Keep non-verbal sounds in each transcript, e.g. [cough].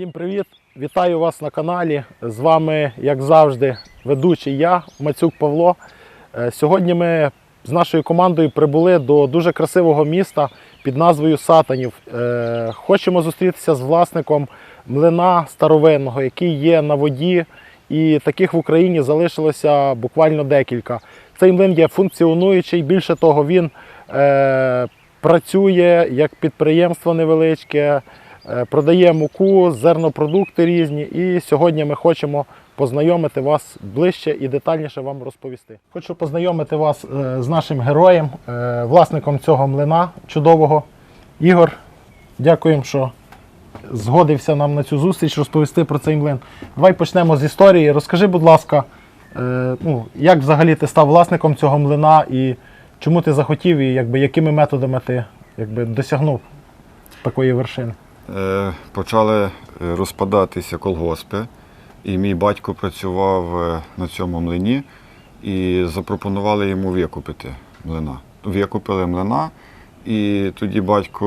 Всім привіт! Вітаю вас на каналі. З вами, як завжди, ведучий я, Мацюк Павло. Е, Сьогодні ми з нашою командою прибули до дуже красивого міста під назвою Сатанів. Е, Хочемо зустрітися з власником млина старовинного, який є на воді, і таких в Україні залишилося буквально декілька. Цей млин є функціонуючий, більше того, він е, працює як підприємство невеличке, продає муку, зернопродукти різні. І сьогодні ми хочемо познайомити вас ближче і детальніше вам розповісти. Хочу познайомити вас е, з нашим героєм, е, власником цього млина чудового. Ігор, дякуємо, що згодився нам на цю зустріч розповісти про цей млин. Давай почнемо з історії. Розкажи, будь ласка, е, ну, як взагалі ти став власником цього млина і чому ти захотів, і якби, якими методами ти якби, досягнув такої вершини? Е, Почали е, розпадатися колгоспи, і мій батько працював е, на цьому млині і запропонували йому викупити млина. Викупили млина, і тоді батько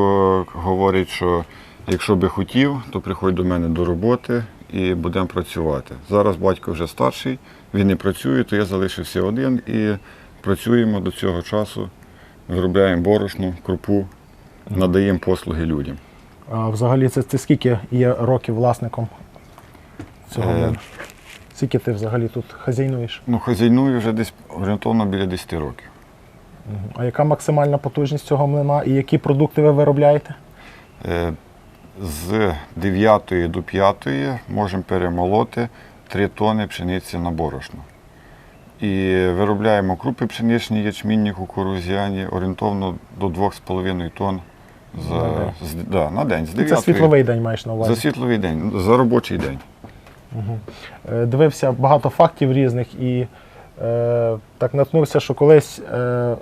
говорить, що якщо би хотів, то приходь до мене до роботи і будемо працювати. Зараз батько вже старший, він не працює, то я залишився один і працюємо до цього часу, виробляємо борошно, крупу, надаємо послуги людям. А взагалі, це ти скільки є років власником цього Е. Скільки ти взагалі тут хазяйнуєш? Ну, хазяйную вже десь орієнтовно біля 10 років. А яка максимальна потужність цього млина і які продукти ви виробляєте? Е, З 9 до 5 можемо перемолоти 3 тони пшениці на борошно. І виробляємо крупи пшеничні, ячмінні, кукурузяні орієнтовно до 2,5 тонн за, На з, да, на день. З Це світловий день маєш на увазі. За світловий день, за робочий день. Е, дивився багато фактів різних і е, так наткнувся, що колись е,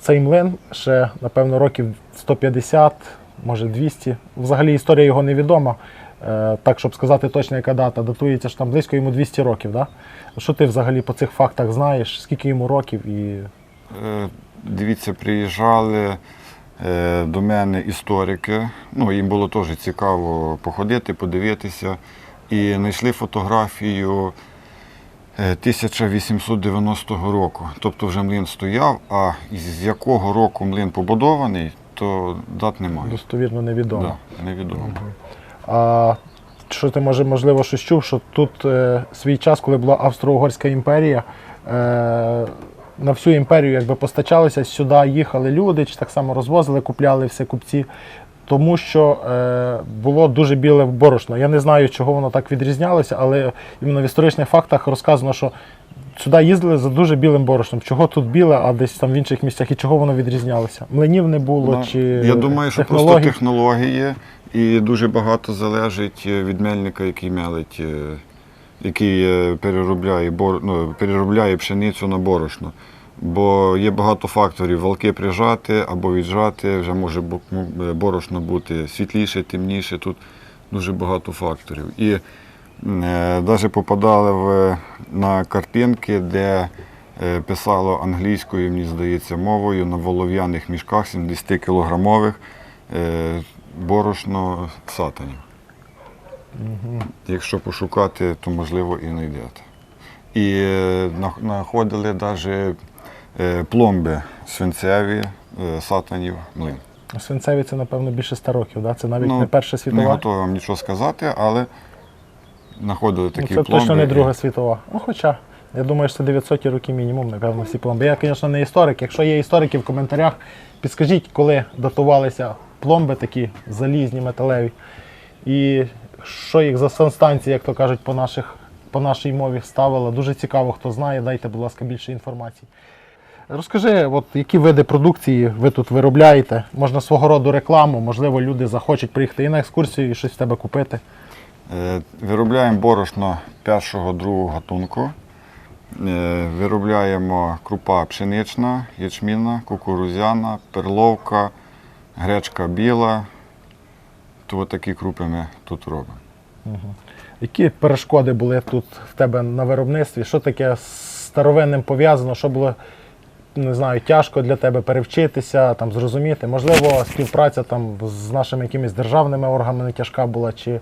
цей млин ще, напевно, років 150, може 200. Взагалі історія його невідома. Е, так, щоб сказати точно, яка дата, датується що там близько йому 200 років. Да? Що ти взагалі по цих фактах знаєш? Скільки йому років? І... Е, Дивіться, приїжджали до мене історики. Ну, їм було теж цікаво походити, подивитися. І знайшли фотографію е, 1890 року. Тобто вже млин стояв, а з якого року млин побудований, то дат немає. Достовірно невідомо. Да, невідомо. А що ти може, можливо, щось чув, що тут е, свій час, коли була Австро-Угорська імперія, е, на всю імперію якби постачалося, сюди їхали люди, чи так само розвозили, купляли все купці. Тому що е, було дуже біле борошно. Я не знаю, чого воно так відрізнялося, але іменно в історичних фактах розказано, що сюди їздили за дуже білим борошном. Чого тут біле, а десь там в інших місцях і чого воно відрізнялося? Млинів не було Ну, чи Я думаю, що просто технології і дуже багато залежить від мельника, який мелить, е, який е, переробляє, бор... ну, переробляє пшеницю на борошно. Бо є багато факторів. Валки прижати або віджати, вже може борошно бути світліше, темніше. Тут дуже багато факторів. І навіть попадали в, на картинки, де е, писало англійською, мені здається, мовою на волов'яних мішках 70 кілограмових е, борошно сатанів. Якщо пошукати, то можливо і знайдете. І е, знаходили навіть пломби свинцеві е, сатанів млин. Свинцеві це, напевно, більше 100 років, да? це навіть Ну, не Перша світова. Не готовий вам нічого сказати, але знаходили Ну, такі це пломби. точно не Друга світова. Ну, хоча, я думаю, що це 900 роки мінімум, напевно, всі пломби. Я, звісно, не історик. Якщо є історики в коментарях, підскажіть, коли датувалися пломби такі залізні, металеві. І що їх за санстанції, як то кажуть, по, наших, по нашій мові ставила. Дуже цікаво, хто знає, дайте, будь ласка, більше інформації. Розкажи, от які види продукції ви тут виробляєте? Можна свого роду рекламу, можливо, люди захочуть приїхати і на екскурсію і щось в тебе купити. Е, Виробляємо борошно першого другого гатунку. Е, Виробляємо крупа пшенична, ячмінна, кукурузяна, перловка, гречка біла. То отакі такі крупи ми тут робимо. Які перешкоди були тут в тебе на виробництві? Що таке з старовинним пов'язано? Що було не знаю, тяжко для тебе перевчитися, там, зрозуміти? Можливо, співпраця там, з нашими якимись державними органами тяжка була, чи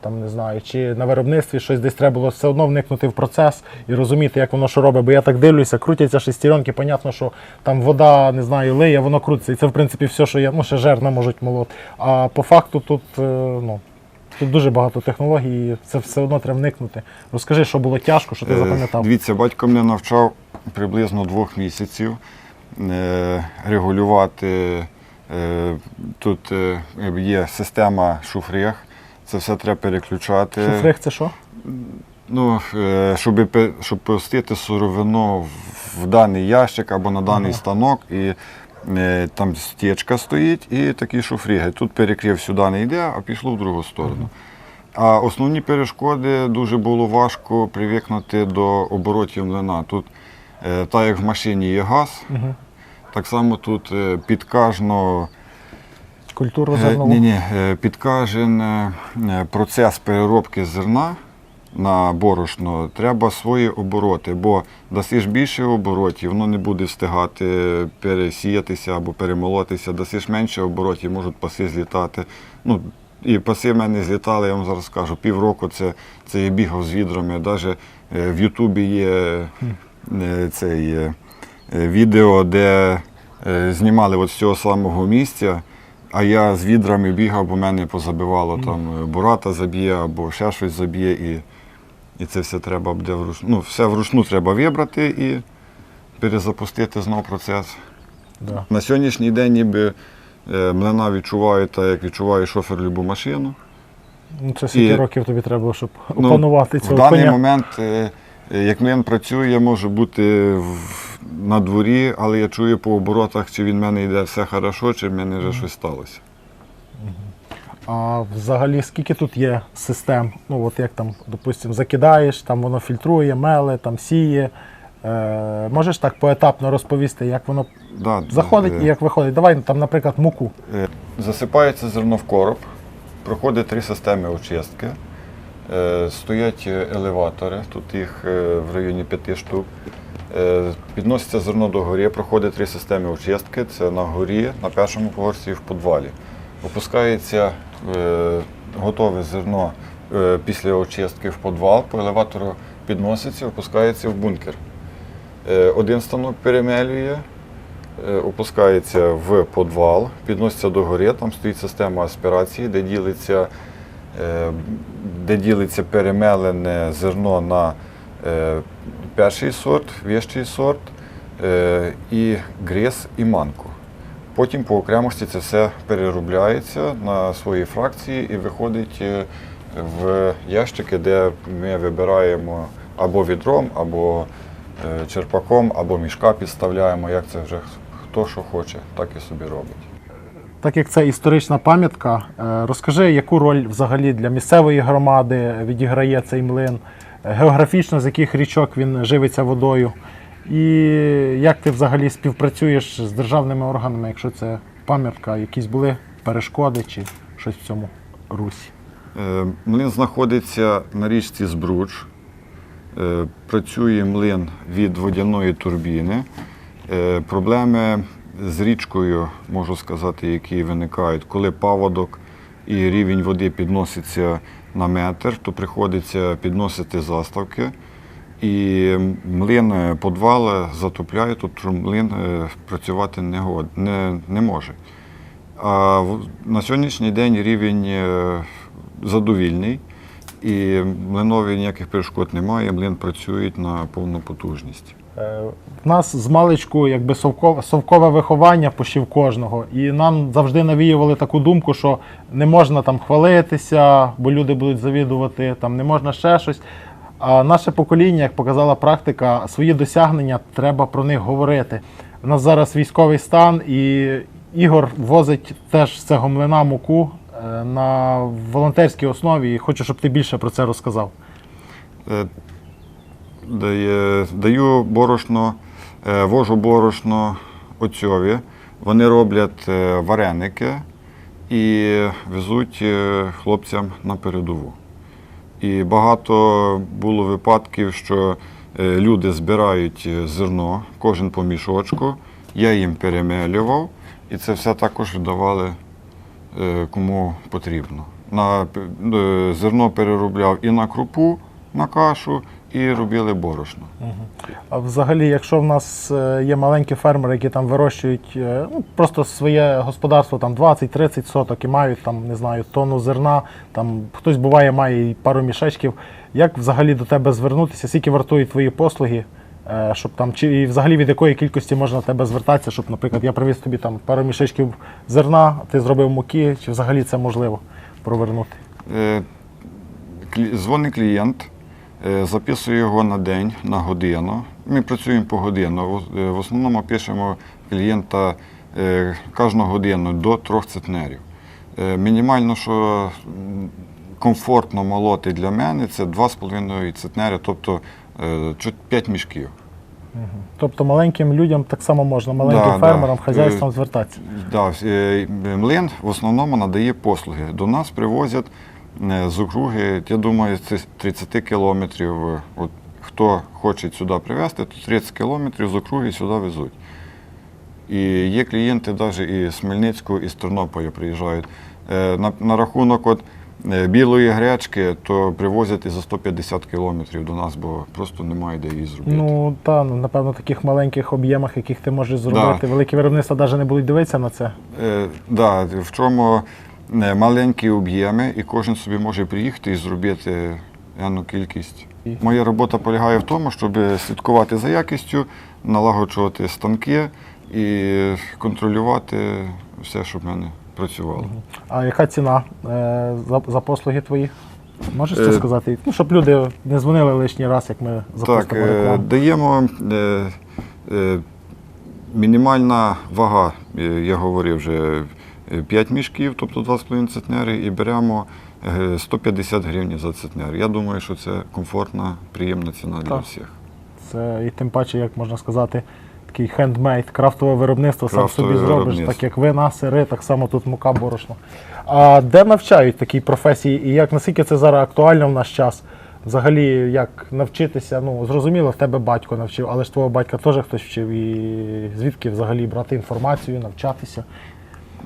там не знаю, чи на виробництві щось десь треба було все одно вникнути в процес і розуміти, як воно що робить. Бо я так дивлюся, крутяться шестеренки, понятно, що там вода, не знаю, лиє, воно крутиться. І це, в принципі, все, що є, ну, ще жерна можуть молоти. А по факту тут, е, ну, тут дуже багато технологій, і це все одно треба вникнути. Розкажи, що було тяжко, що ти Е, запам'ятав. Дивіться, батько мене навчав приблизно двох місяців е, регулювати. Тут є система шуфриг, це все треба переключати. Шуфриг це що? Ну, е, щоб, щоб пустити сировину в- даний ящик або на даний Ага. станок, і е, там стічка стоїть і такі шуфріги. Тут перекрив сюди не йде, а пішло в другу сторону. А основні перешкоди дуже було важко привикнути до оборотів млина. Тут, е, так як в машині є газ, Угу. так само тут під кожну Культуру Е, зернову. Ні, ні, е, під кожен е, е, процес переробки зерна на борошно треба свої обороти, бо дасиш більше оборотів, воно не буде встигати пересіятися або перемолотися, дасиш менше оборотів, можуть паси злітати. Ну, і паси в мене злітали, я вам зараз скажу, півроку це, це я бігав з відрами. Навіть в Ютубі є е, цей, е, е, відео, де е, знімали от з цього самого місця. А я з відрами бігав, бо мене позабивало там е, бурата заб'є або ще щось заб'є, і, і це все треба буде вручну. Ну, все вручну треба вибрати і перезапустити знову процес. Да. На сьогоднішній день ніби е, млина відчувають так, як відчуває шофер любу машину. Ну, це скільки І- років тобі треба, щоб Ну, опанувати В даний коня. момент, е, як млин працює, я можу бути в- на дворі, але я чую по оборотах, чи він в мене йде все хорошо, чи в мене вже щось сталося. А взагалі скільки тут є систем? Ну, от як там, допустимо, закидаєш, там воно фільтрує, меле, там сіє. Е, можеш так поетапно розповісти, як воно Да, заходить е, і як виходить? Давай там, наприклад, муку. Е, Засипається зерно в короб, проходить три системи очистки. Е, Стоять е, елеватори, тут їх е, в районі п'яти штук. Е, Підноситься зерно до горі, проходить три системи очистки. Це на горі, на першому поверсі і в підвалі. Опускається е, готове зерно е, після очистки в підвал, по елеватору підноситься, опускається в бункер. Е, Один станок перемелює, Е, опускається в підвал, підноситься до гори, там стоїть система аспірації, де ділиться, е, де ділиться перемелене зерно на е, перший сорт, вищий сорт, е, і грес, і манку. Потім по окремості це все переробляється на свої фракції і виходить е, в ящики, де ми вибираємо або відром, або е, черпаком, або мішка підставляємо, як це вже хто що хоче, так і собі робить. Так як це історична пам'ятка, розкажи, яку роль взагалі для місцевої громади відіграє цей млин, географічно з яких річок він живиться водою, і як ти взагалі співпрацюєш з державними органами, якщо це пам'ятка, якісь були перешкоди чи щось в цьому русі. Е, Млин знаходиться на річці Збруч. Е, Працює млин від водяної турбіни. Е, Проблеми з річкою, можу сказати, які виникають, коли паводок і рівень води підноситься на метр, то приходиться підносити заставки. І млин е, затопляє, тобто млин е, працювати не, не, не може. А на сьогоднішній день рівень е, задовільний, і млинові ніяких перешкод немає, млин працює на повну потужність. Е, В нас з маличку якби совкове, совкове виховання почти в кожного. І нам завжди навіювали таку думку, що не можна там хвалитися, бо люди будуть завідувати, там не можна ще щось. А наше покоління, як показала практика, свої досягнення треба про них говорити. У нас зараз військовий стан, і Ігор возить теж з цього млина муку е, на волонтерській основі. І хочу, щоб ти більше про це розказав. Даю борошно, е, вожу борошно отцьові. Вони роблять е, вареники і везуть е, хлопцям на передову. І багато було випадків, що люди збирають зерно, кожен по мішочку. Я їм перемелював, і це все також віддавали кому потрібно. на зерно переробляв і на крупу, на кашу, і робили борошно. А взагалі, якщо в нас е, є маленькі фермери, які там вирощують е, ну, просто своє господарство там 20-30 соток і мають там, не знаю, тонну зерна, там хтось буває, має і пару мішечків. Як взагалі до тебе звернутися? Скільки вартують твої послуги? Е, Щоб там, чи і взагалі від якої кількості можна до тебе звертатися, щоб, наприклад, я привіз тобі там пару мішечків зерна, ти зробив муки, чи взагалі це можливо провернути? Дзвонить клієнт, е, записує його на день, на годину. Ми працюємо по годину. В- е, основному пишемо клієнта е, кожну годину до трьох центнерів. Мінімально, що комфортно молоти для мене, це 2,5 центнери, тобто 5 мішків. Тобто маленьким людям так само можна, маленьким Да, да. фермерам, хазяйствам Е, звертатися. Да, млин в основному надає послуги. До нас привозять з округи, я думаю, це 30 кілометрів. Е, От хто хоче сюди привезти, то 30 кілометрів з округи сюди везуть. І є клієнти навіть і з Хмельницького, і з Тернополя приїжджають. Е, На, на рахунок от, е, білої гречки, то привозять і за 150 кілометрів до нас, бо просто немає де її зробити. Ну та ну, напевно, в таких маленьких об'ємах, яких ти можеш зробити. Великі виробництва навіть не будуть дивитися на це. Е, да, в чому е, маленькі об'єми, і кожен собі може приїхати і зробити певну кількість. Моя робота полягає в тому, щоб слідкувати за якістю, налагоджувати станки і контролювати все, щоб в мене працювало. А яка ціна е, за, послуги твої? Можеш це Е, сказати? Ну, щоб люди не дзвонили лишній раз, як ми Так, запустимо е, рекламу. даємо е, е, мінімальна вага, е, я говорив вже, 5 мішків, тобто 2,5 центнери, і беремо е, 150 гривень за центнер. Я думаю, що це комфортна, приємна ціна для всіх. Це і тим паче, як можна сказати, такий хендмейд, крафтове виробництво, сам Крафтове собі зробиш, так як вина, сири, так само тут мука, борошно. А де навчають такій професії, і як наскільки це зараз актуально в наш час? Взагалі, як навчитися, ну зрозуміло, в тебе батько навчив, але ж твого батька теж хтось вчив. І звідки взагалі брати інформацію, навчатися?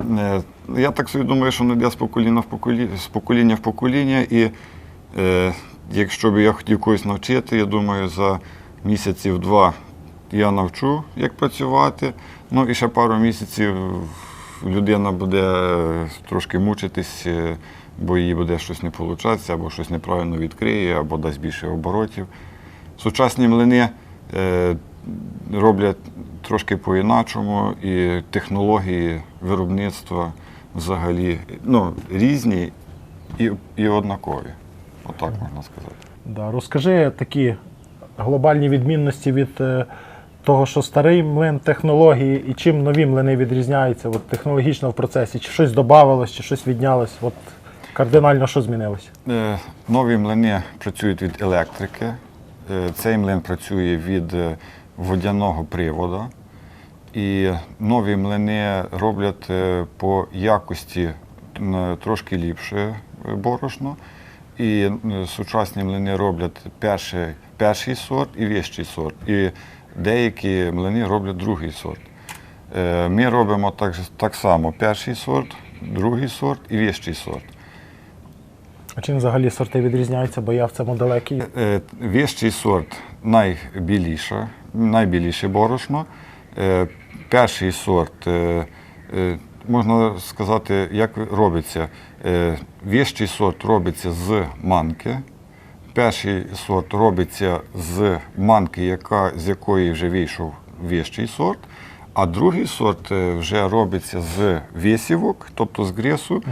Е, Я так собі думаю, що не йде з покоління в покоління, з покоління в покоління. І е, якщо б я хотів когось навчити, я думаю, за місяців два я навчу, як працювати. Ну і ще пару місяців людина буде е, трошки мучитись, е, бо їй буде щось не виходить, або щось неправильно відкриє, або дасть більше оборотів. Сучасні млини е, роблять трошки по-іначому, і технології виробництва взагалі ну, різні і, і однакові. Отак можна сказати. Да, розкажи такі глобальні відмінності від е, того, що старий млин, технології, і чим нові млини відрізняються от, технологічно в процесі. Чи щось додавалось, чи щось віднялось? От кардинально що змінилося? Е, Нові млини працюють від електрики. Е, Цей млин працює від водяного приводу. І нові млини роблять е, по якості трошки ліпше борошно. І сучасні млини роблять перший, перший сорт і вищий сорт. І деякі млини роблять другий сорт. Е, Ми робимо так, так само перший сорт, другий сорт і вищий сорт. А чим взагалі сорти відрізняються, бо я в цьому далекий. Е, Вищий сорт найбіліше, найбіліше борошно. Е, Перший сорт, е, е, можна сказати, як робиться. Вищий сорт робиться з манки. Перший сорт робиться з манки, яка, з якої вже вийшов вищий сорт. А другий сорт вже робиться з висівок, тобто з гресу,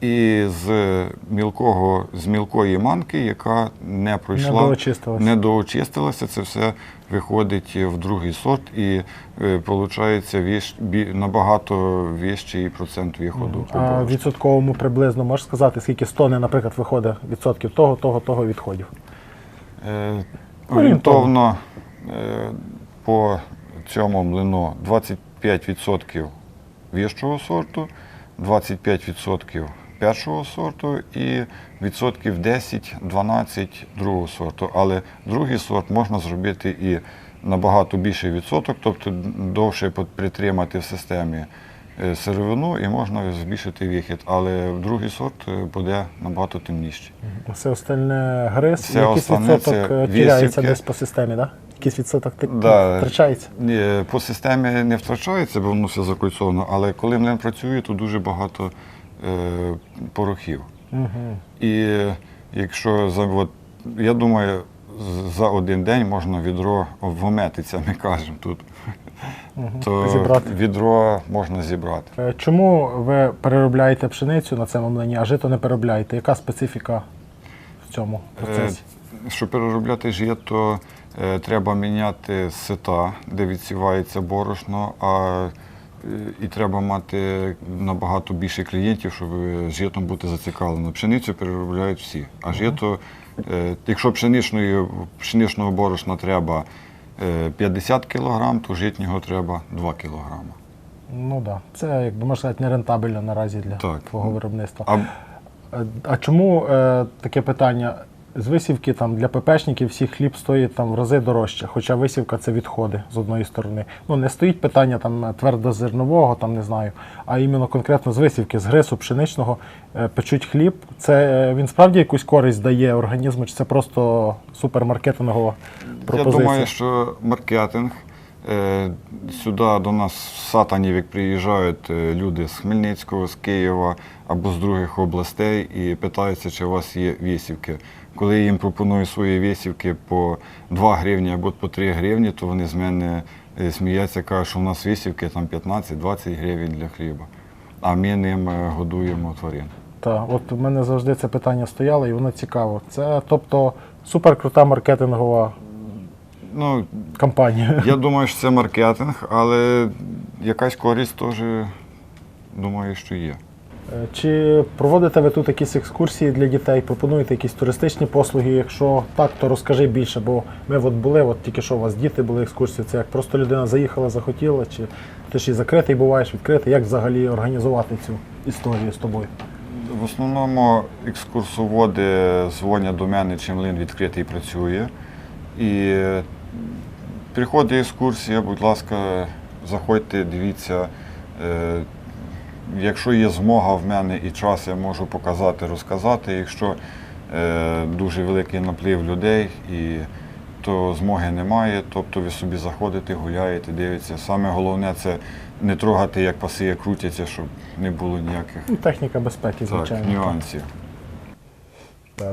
і з мілкого, з мілкої манки, яка не пройшла, не доочистилася. Це все виходить в другий сорт і виходить набагато вищий процент виходу. А в відсотковому приблизно можеш сказати, скільки з тони, наприклад, виходить відсотків того, того, того відходів. Е, Орієнтовно е, по цьому млину 25% вищого сорту, 25% першого сорту і відсотків 10-12 другого сорту. Але другий сорт можна зробити і набагато більший відсоток, тобто довше притримати в системі е, сировину і можна збільшити вихід, але другий сорт е, буде набагато темніший. Все остальне гриз, Все якийсь остальне відсоток е, теряється вісівки. десь по системі, да? Якийсь відсоток Да. втрачається. Ні, по системі не втрачається, бо воно все закольцовано, але коли млин працює, то дуже багато порохів. Угу. І якщо за от, я думаю, за один день можна відро вометиться, ми кажемо тут. То Зібрати. відро можна зібрати. Е, Чому ви переробляєте пшеницю на цьому млині, а жито не переробляєте? Яка специфіка в цьому процесі? Е, Щоб переробляти жито, е, треба міняти сита, де відсівається борошно, а е, і треба мати набагато більше клієнтів, щоб з житом бути зацікавлено. Пшеницю переробляють всі. А жито, е, якщо пшеничної, пшеничного борошна треба е, 50 кг, то житнього треба 2 кг. Ну так. Да. Це, як би можна сказати, нерентабельно наразі для Так. твого виробництва. А Е, А чому е, таке питання? З висівки там для ППшників всі хліб стоїть там в рази дорожче, хоча висівка це відходи з одної сторони. Ну не стоїть питання там твердозернового, там не знаю, а іменно конкретно з висівки, з грису пшеничного е, печуть хліб. Це е, він справді якусь користь дає організму, чи це просто супермаркетингова пропозиція? Я думаю, що маркетинг. Е, Сюди до нас в Сатанівік приїжджають люди з Хмельницького, з Києва або з других областей і питаються, чи у вас є вісівки. Коли я їм пропоную свої вісівки по 2 гривні або по 3 гривні, то вони з мене е, сміються, кажуть, що у нас вісівки там 15-20 гривень для хліба. А ми ним е, годуємо тварин. Так, от у мене завжди це питання стояло, і воно цікаво. Це тобто суперкрута маркетингова Ну, кампанія. [laughs] Я думаю, що це маркетинг, але якась користь теж думаю, що є. Е, Чи проводите ви тут якісь екскурсії для дітей? Пропонуєте якісь туристичні послуги? Якщо так, то розкажи більше, бо ми от були, от тільки що у вас діти були екскурсії. Це як просто людина заїхала, захотіла, чи ти ж і закритий буваєш, відкритий. Як взагалі організувати цю історію з тобою? В основному екскурсоводи дзвонять до мене, чим млин відкритий працює. І приходить екскурсія, будь ласка, заходьте, дивіться. Е, Якщо є змога в мене і час, я можу показати, розказати. Якщо е, дуже великий наплив людей, і, то змоги немає. Тобто ви собі заходите, гуляєте, дивитеся. Саме головне це не трогати, як паси крутяться, щоб не було ніяких Ну, техніка безпеки, звичайно. так, нюансів.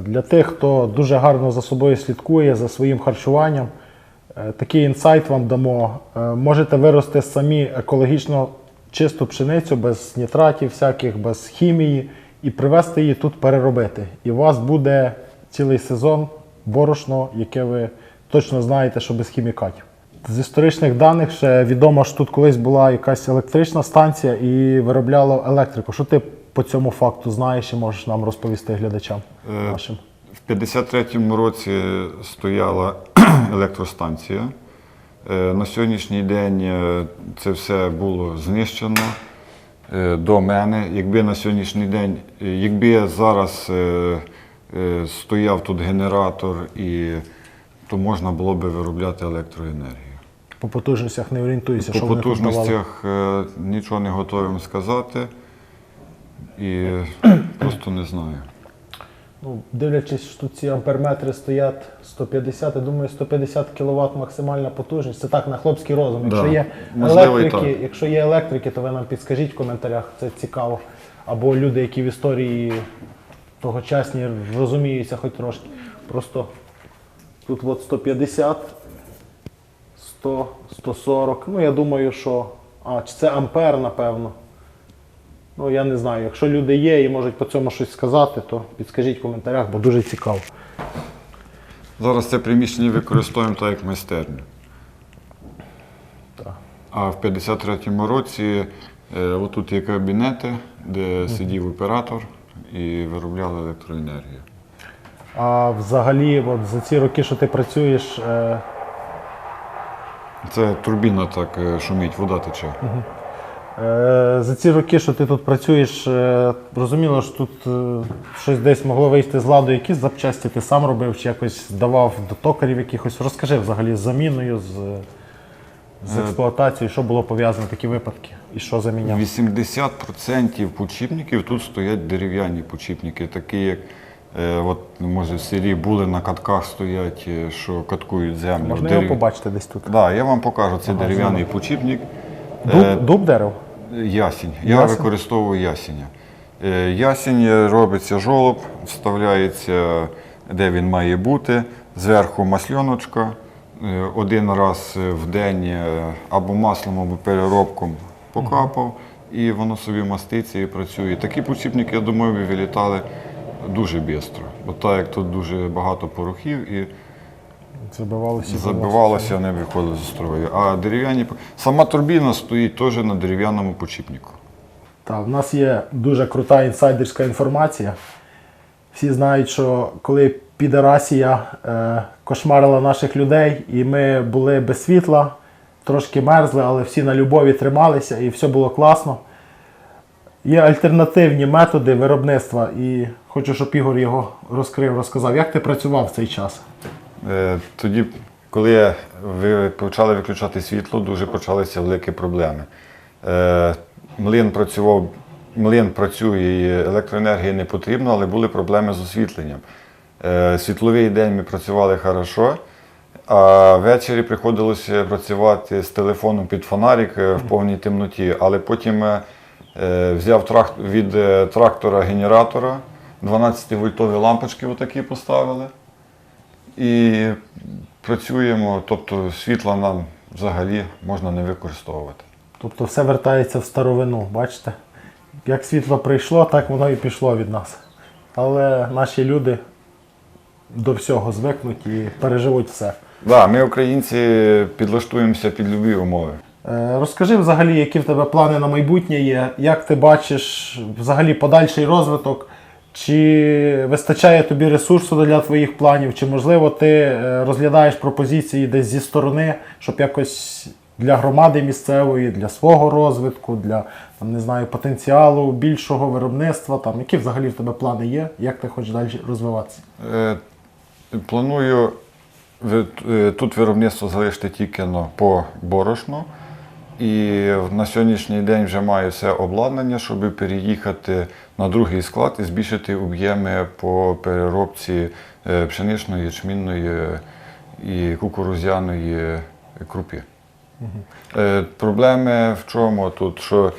Для тих, хто дуже гарно за собою слідкує, за своїм харчуванням, е, такий інсайт вам дамо. Е, Можете вирости самі екологічно чисту пшеницю без нітратів всяких, без хімії і привезти її тут переробити. І у вас буде цілий сезон борошно, яке ви точно знаєте, що без хімікатів. З історичних даних ще відомо, що тут колись була якась електрична станція і виробляла електрику. Що ти по цьому факту знаєш і можеш нам розповісти глядачам Е, нашим? В 53-му році стояла [clears throat] електростанція. Е, На сьогоднішній день е, це все було знищено е, до мене. Якби на сьогоднішній день, якби зараз е, е, стояв тут генератор, і, то можна було би виробляти електроенергію. По потужностях не орієнтуюся, що По вони потужностях нічого не готовий вам сказати. І [clears throat] просто не знаю. Ну, дивлячись, що тут ці амперметри стоять 150, я думаю, 150 кВт максимальна потужність. Це так на хлопський розум. Якщо Да. є Можливо, і електрики, так. якщо є електрики, то ви нам підскажіть в коментарях, це цікаво. Або люди, які в історії тогочасні розуміються хоч трошки. Просто тут от 150, 100, 140. Ну, я думаю, що. А, чи це ампер, напевно. Ну, я не знаю. Якщо люди є і можуть по цьому щось сказати, то підскажіть в коментарях, бо дуже цікаво. Зараз це приміщення використовуємо так, як майстерню. Так. А в 53-му році е, отут є кабінети, де сидів оператор і виробляли електроенергію. А взагалі, от за ці роки, що ти працюєш, е, Це турбіна так е, шумить, вода тече. е, за ці роки, що ти тут працюєш, е, розуміло, що тут е, щось десь могло вийти з ладу, якісь запчасті ти сам робив чи якось давав до токарів якихось. Розкажи взагалі з заміною, з з Е, експлуатацією, що було пов'язано такі випадки і що заміняв? 80% почіпників тут стоять дерев'яні почіпники, такі як е, от, може в селі були на катках стоять, е, що каткують землю. Можна Дерев- його побачити десь тут? Да, я вам покажу, це Ага, дерев'яний почіпник. Дуб, Е, дуб дерев? Ясінь. Я Ясень? використовую ясеня. Е, Ясінь робиться жолоб, вставляється, де він має бути. Зверху масльоночка. Е, Один раз в день е, або маслом, або переробком покапав, і воно собі маститься і працює. Такі почіпники, я думаю, вилітали дуже швидко. Бо так як тут дуже багато порохів і Забивалося. забивалося, вони виходили з строю. А дерев'яні сама турбіна стоїть теж на дерев'яному почіпнику. Так, в нас є дуже крута інсайдерська інформація. Всі знають, що коли підарасія е, кошмарила наших людей, і ми були без світла, трошки мерзли, але всі на любові трималися і все було класно. Є альтернативні методи виробництва, і хочу, щоб Ігор його розкрив, розказав, як ти працював в цей час. Е, Тоді, коли ви почали виключати світло, дуже почалися великі проблеми. Е, Млин працював, млин працює, і електроенергії не потрібно, але були проблеми з освітленням. Е, Світловий день ми працювали хорошо, а ввечері приходилося працювати з телефоном під фонарик в повній темноті. Але потім взяв від трактора генератора, 12-вольтові лампочки отакі поставили. І працюємо, тобто світла нам взагалі можна не використовувати. Тобто все вертається в старовину, бачите? Як світло прийшло, так воно і пішло від нас. Але наші люди до всього звикнуть і переживуть все. Да, ми, українці, підлаштуємося під любі умови. Е, Розкажи взагалі, які в тебе плани на майбутнє є, як ти бачиш взагалі подальший розвиток, чи вистачає тобі ресурсу для твоїх планів, чи можливо ти е, розглядаєш пропозиції десь зі сторони, щоб якось для громади місцевої, для свого розвитку, для там, не знаю, потенціалу більшого виробництва, там, які взагалі в тебе плани є, як ти хочеш далі розвиватися? Е, Планую е, тут виробництво залишити тільки по борошну. І на сьогоднішній день вже маю все обладнання, щоб переїхати на другий склад і збільшити об'єми по переробці е, пшеничної, ячмінної і кукурузяної крупи. Е, Проблеми в чому тут? Що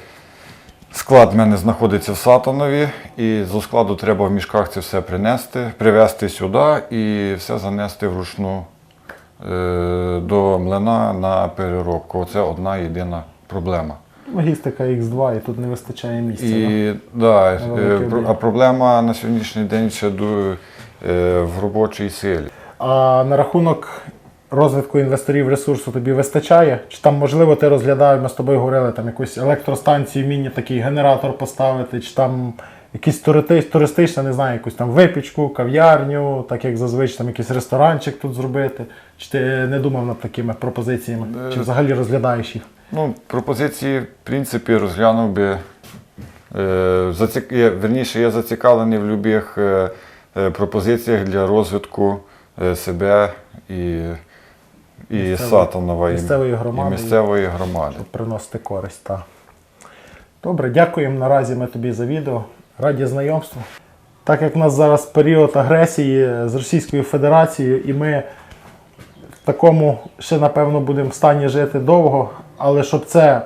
Склад в мене знаходиться в Сатанові, і з складу треба в мішках це все принести, привезти сюди і все занести вручну е, до млина на переробку. Це одна єдина проблема. Логістика X2 і тут не вистачає місця. да? І, да, е, а проблема на сьогоднішній день ще е, в робочій силі. А на рахунок розвитку інвесторів ресурсу тобі вистачає? Чи там, можливо, ти розглядаєш, ми з тобою говорили, там якусь електростанцію, міні такий генератор поставити, чи там якийсь туристичний, туристичний, не знаю, якусь там випічку, кав'ярню, так як зазвичай там якийсь ресторанчик тут зробити. Чи ти не думав над такими пропозиціями? Чи Е, взагалі розглядаєш їх? Ну, пропозиції, в принципі, розглянув би. Е, зацік... я- Верніше, я зацікавлений в будь-яких е, е, пропозиціях для розвитку е, себе і, і Місцевої- Сатанова, і, місцевої і громади. місцевої громади. щоб приносити користь. Та. Добре, дякуємо наразі ми тобі за відео. Раді знайомству. Так як в нас зараз період агресії з Російською Федерацією, і ми в такому ще, напевно, будемо в стані жити довго, але щоб це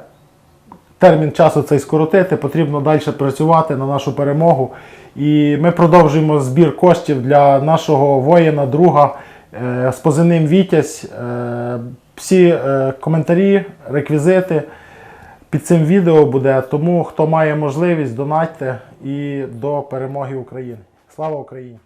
термін часу цей скоротити, потрібно далі працювати на нашу перемогу. І ми продовжуємо збір коштів для нашого воїна, друга е, з позивним Вітязь. Е, Всі е, коментарі, реквізити під цим відео буде. Тому хто має можливість, донатьте і до перемоги України. Слава Україні!